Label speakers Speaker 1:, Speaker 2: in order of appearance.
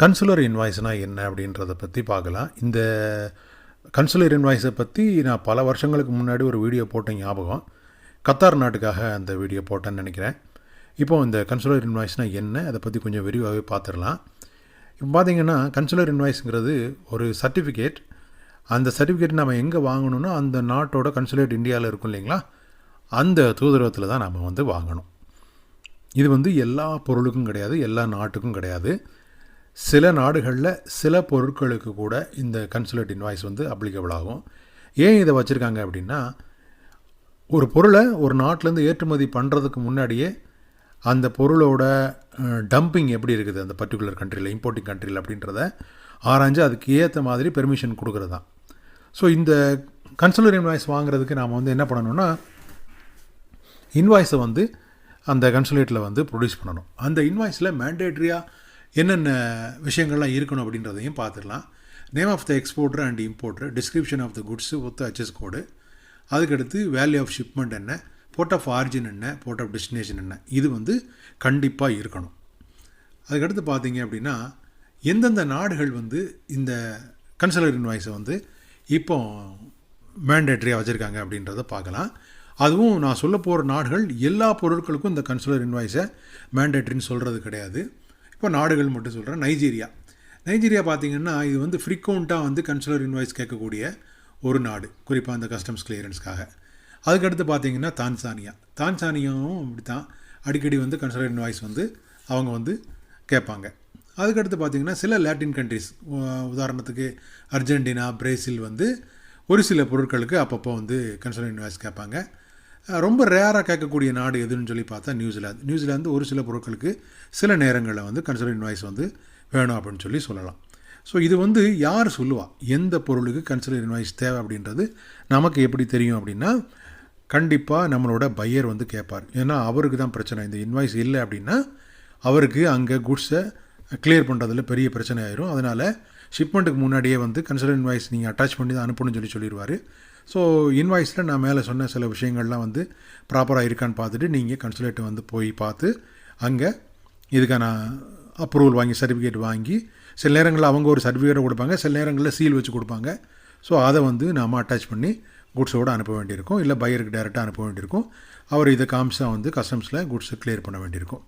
Speaker 1: கன்சுலர் இன்வாய்ஸ்னால் என்ன அப்படின்றத பற்றி பார்க்கலாம். இந்த கன்சுலர் இன்வாய்ஸை பற்றி நான் பல வருஷங்களுக்கு முன்னாடி ஒரு வீடியோ போட்ட ஞாபகம். கத்தார் நாட்டுக்காக அந்த வீடியோ போட்டேன்னு நினைக்கிறேன். இப்போ இந்த கன்சுலர் இன்வாய்ஸ்னால் என்ன அதை பற்றி கொஞ்சம் விரிவாகவே பார்த்துடலாம். இப்போ பார்த்தீங்கன்னா கன்சுலர் இன்வாய்ஸுங்கிறது ஒரு சர்டிஃபிகேட் அந்த சர்டிஃபிகேட் நம்ம எங்கே வாங்கணும்னா அந்த நாட்டோட கன்சுலேட் இந்தியாவில் இருக்கும் இல்லைங்களா? அந்த தூதரகத்தில் தான் நம்ம வந்து வாங்கணும். இது வந்து எல்லா பொருளுக்கும் கிடையாது எல்லா நாட்டுக்கும் கிடையாது. சில நாடுகளில் சில பொருட்களுக்கு கூட இந்த கன்சுலேட் இன்வாய்ஸ் வந்து அப்ளிகபிள் ஆகும். ஏன் இதை வச்சுருக்காங்க அப்படின்னா ஒரு பொருளை ஒரு நாட்டிலேருந்து ஏற்றுமதி பண்ணுறதுக்கு முன்னாடியே அந்த பொருளோட டம்பிங் எப்படி இருக்குது அந்த பர்டிகுலர் கண்ட்ரியில் இம்போர்ட்டிங் கண்ட்ரியில் அப்படின்றத ஆராய்ஞ்சு அதுக்கு ஏற்ற மாதிரி பெர்மிஷன் கொடுக்குறது தான். ஸோ இந்த கன்சுலர் இன்வாய்ஸ் வாங்குறதுக்கு நாம் வந்து என்ன பண்ணணும்னா இன்வாய்ஸை வந்து அந்த கன்சுலேட்டில் வந்து ப்ரொடியூஸ் பண்ணணும். அந்த இன்வாய்ஸில் மேண்டேட்ரியாக என்னென்ன விஷயங்கள்லாம் இருக்கணும் அப்படின்றதையும் பார்த்துடலாம். Name of the exporter and importer description of the goods with HS code அதுக்கடுத்து வேல்யூ ஆஃப் ஷிப்மெண்ட் என்ன போர்ட் ஆஃப் ஆரிஜின் என்ன போர்ட் ஆஃப் டெஸ்டினேஷன் என்ன. இது வந்து கண்டிப்பாக இருக்கணும். அதுக்கடுத்து பார்த்தீங்க அப்படின்னா எந்தெந்த நாடுகள் வந்து இந்த கன்சலர் இன்வாய்ஸை வந்து இப்போ மேண்டேட்ரியாக வச்சுருக்காங்க அப்படின்றத பார்க்கலாம். அதுவும் நான் சொல்ல போகிற நாடுகள் எல்லா பொருட்களுக்கும் இந்த கன்சுலர் இன்வாய்ஸை மேண்டேட்ரின்னு சொல்கிறது கிடையாது. இப்போ நாடுகள் மட்டும் சொல்கிறேன் நைஜீரியா. நைஜீரியா பார்த்திங்கன்னா இது வந்து ஃப்ரீக்வெண்ட்டாக வந்து கன்சுலர் இன்வாய்ஸ் கேட்கக்கூடிய ஒரு நாடு. குறிப்பாக அந்த கஸ்டம்ஸ் கிளியரன்ஸ்க்காக அதுக்கடுத்து பார்த்தீங்கன்னா தான்சானியா. தான்சானியாவும் இப்படி தான் அடிக்கடி வந்து கன்சுலர் இன்வாய்ஸ் வந்து அவங்க வந்து கேட்பாங்க. அதுக்கடுத்து பார்த்திங்கன்னா சில லாட்டின் கண்ட்ரிஸ் உதாரணத்துக்கு அர்ஜென்டினா பிரேசில் வந்து ஒரு சில பொருட்களுக்கு அப்பப்போ வந்து கன்சுலர் இன்வாய்ஸ் கேட்பாங்க. ரொம்ப ரேராக கேட்கக்கூடிய நாடு எதுன்னு சொல்லி பார்த்தா நியூசிலாந்து நியூசிலாந்து ஒரு சில பொருட்களுக்கு சில நேரங்களில் வந்து கன்சல்டன் இன்வாய்ஸ் வந்து வேணும் அப்படின்னு சொல்லி சொல்லலாம். ஸோ இது வந்து யார் சொல்லுவா? எந்த பொருளுக்கு கன்சல்டன் இன்வாய்ஸ் தேவை அப்படின்றது நமக்கு எப்படி தெரியும் அப்படின்னா கண்டிப்பாக நம்மளோட பையர் வந்து கேட்பார். ஏன்னா அவருக்கு தான் பிரச்சனை. இந்த இன்வாய்ஸ் இல்லை அப்படின்னா அவருக்கு அங்கே குட்ஸை கிளியர் பண்ணுறதுல பெரிய பிரச்சனை ஆயிரும். அதனால் ஷிப்மெண்ட்டுக்கு முன்னாடியே வந்து கன்சுலர் இன்வாய்ஸ் நீங்கள் அட்டாச் பண்ணி தான் அனுப்பணும்னு சொல்லி சொல்லிடுவார். ஸோ இன்வாய்ஸில் நான் மேலே சொன்ன சில விஷயங்கள்லாம் வந்து ப்ராப்பராக இருக்கான்னு பார்த்துட்டு நீங்கள் கன்சுலேட்டை வந்து போய் பார்த்து அங்கே இதுக்கான அப்ரூவல் வாங்கி சர்டிஃபிகேட் வாங்கி சில நேரங்களில் அவங்க ஒரு சர்டிஃபிகேட்டை கொடுப்பாங்க சில நேரங்களில் சீல் வச்சு கொடுப்பாங்க. ஸோ அதை வந்து நாம் அட்டாச் பண்ணி குட்ஸோடு அனுப்ப வேண்டியிருக்கும். இல்லை பையருக்கு டேரெக்டாக அனுப்ப வேண்டியிருக்கும். அவர் இதை காமிச்சா வந்து கஸ்டம்ஸில் குட்ஸை கிளியர் பண்ண வேண்டியிருக்கும்.